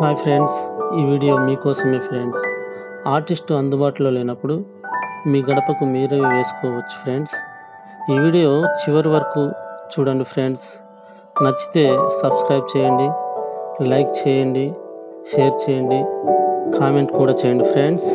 Hi friends ఈ video మీకోసమే friends. Artist అందుబాటులో లేనప్పుడు మీ గడపకు మీరే వేసుకోవచ్చు ఫ్రెండ్స్. ఈ వీడియో చివరి వరకు చూడండి ఫ్రెండ్స్. నచ్చితే సబ్స్క్రైబ్ చేయండి లైక్ చేయండి షేర్ చేయండి కామెంట్ కూడా చేయండి friends.